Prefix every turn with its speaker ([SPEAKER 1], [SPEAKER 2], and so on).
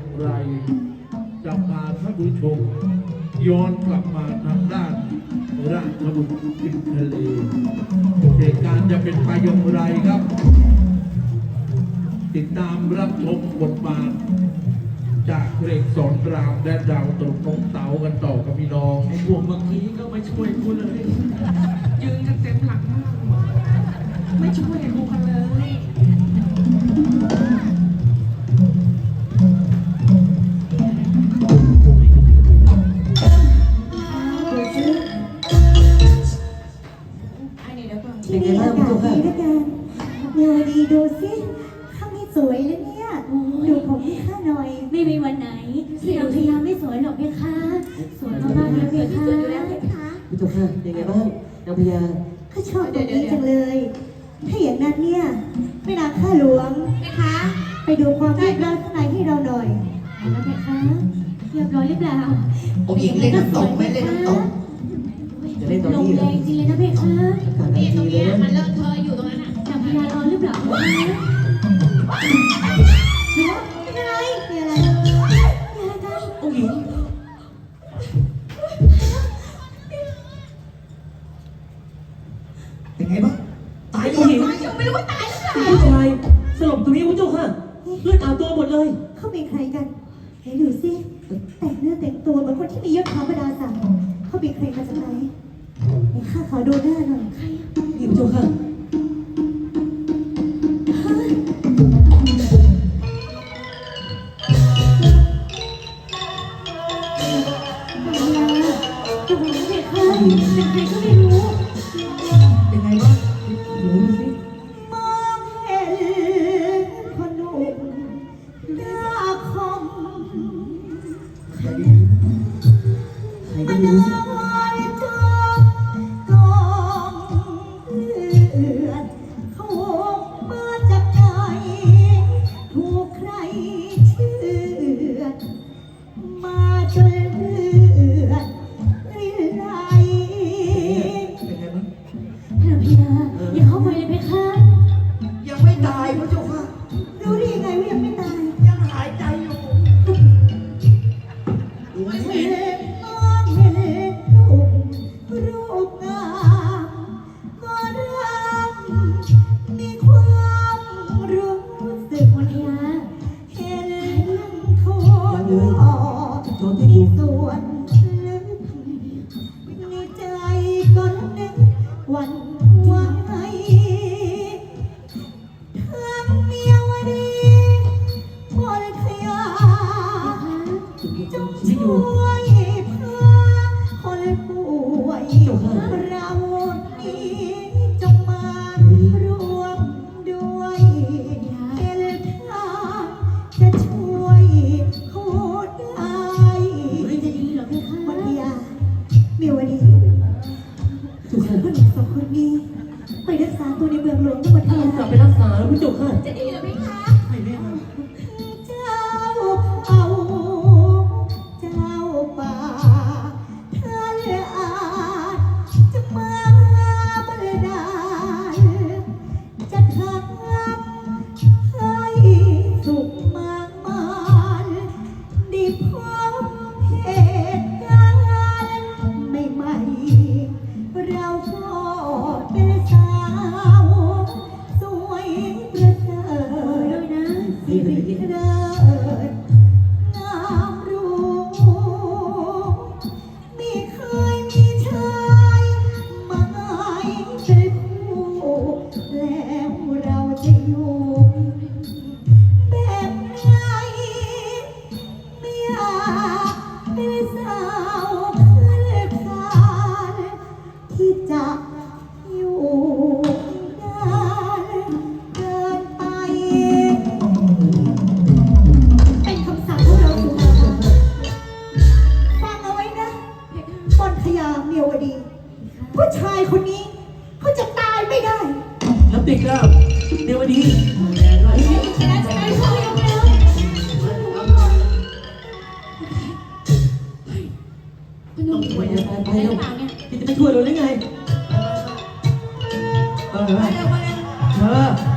[SPEAKER 1] อย่างไรจะพาท่านผู้ชม ย้อนกลับมาทางด้านราชบุตรติดทะเลเหตุการณ์จะเป็นไปอย่างไรครับ ติดตามรับชมบทบาท จากเพลงสอนรามและดาวตกน้องเตากันต่อกับพี่น้อง
[SPEAKER 2] ไอ้พวกเมื่อกี้ก็ไม่ช่วยกูเลย ยืนกันเต็มหลังมากไม่ช่วยกูกันเลย เดี๋ยวก่อน
[SPEAKER 3] เป็นไงบ้างคุณค่ะด้วยกันเดี๋ยวดีดูสิข้าไม่สวยแล้วเนี่ยดูผมให้ข้าหน่อย
[SPEAKER 4] ไม่มีวันไหนที่เราพยายามไม่สวยหรอกเพคะ สวยมากๆเลยเพคะ
[SPEAKER 5] พี่เจ้าค่ะเป็นไงบ้างนางพญา
[SPEAKER 3] ข้าชอบตรงนี้จังเลย ถ้าอย่างนั้นเนี่ยไม่นางข้าหลวง
[SPEAKER 4] นะคะ
[SPEAKER 3] ไปดูความเรียบร้อยข้างในให้เราหน่อย
[SPEAKER 4] แล้วเพคะเรียบร้อยหรือเปล่า
[SPEAKER 5] องค์หญิงเล่นน้ำตกไหมเล่นน้ำตกจะ เล่นตอน
[SPEAKER 4] ลง
[SPEAKER 5] นี้เห
[SPEAKER 4] แร
[SPEAKER 5] รอง
[SPEAKER 4] จริงเลยนะเพคะ
[SPEAKER 5] อากาศดีเลยนะ
[SPEAKER 4] มันเลอะเทอะอยู่ตรงนั้นน่ะนางพญาร้อนหรือเปล่าเพคะ
[SPEAKER 3] เดี๋ยวเป็นอะไรเป็นอะไร
[SPEAKER 5] องค์หญิงเป็นไงบ้างตายองค์หญิง
[SPEAKER 4] ยังไม่รู้ว่าตายหรือเปล่า
[SPEAKER 5] ผู้ชายสลบตรงนี้คุณเจ้าค่ะเลือดอาบตัวหมดเลย
[SPEAKER 3] เขาเป็นใครกันไหนดูสิแต่งเนื้อแต่งตัวเหมือนคนที่มียศถาบรรดาศักดิ์เขาเป็นใครมาจากไหนไหน ข้าขอดูหน้าหน่อย
[SPEAKER 5] นี่คุณเจ้าค่ะ
[SPEAKER 4] พญาดูเพคะเป็นใครก็ไม่รู้
[SPEAKER 5] เป็นไงบ้างหนูดูสิ
[SPEAKER 3] มองเห็นคนหนุ่มหน้าคม
[SPEAKER 5] ใครดี ที่ส
[SPEAKER 3] วน รักษาตัวในเมืองหลวงทั้งหมด
[SPEAKER 5] ถ้า
[SPEAKER 3] ทั้ง
[SPEAKER 5] กลับไปรักษาแล้วคุณเจ้าค่ะ
[SPEAKER 4] จะดีเหรอเพคะ
[SPEAKER 5] ไม่แน่ับ
[SPEAKER 3] เด็กเดี๋ยววันนี้ไปองช่วยังไงปแล้วพี่จะไปช่วยเรา
[SPEAKER 4] ได้ไงเอ
[SPEAKER 3] อเออ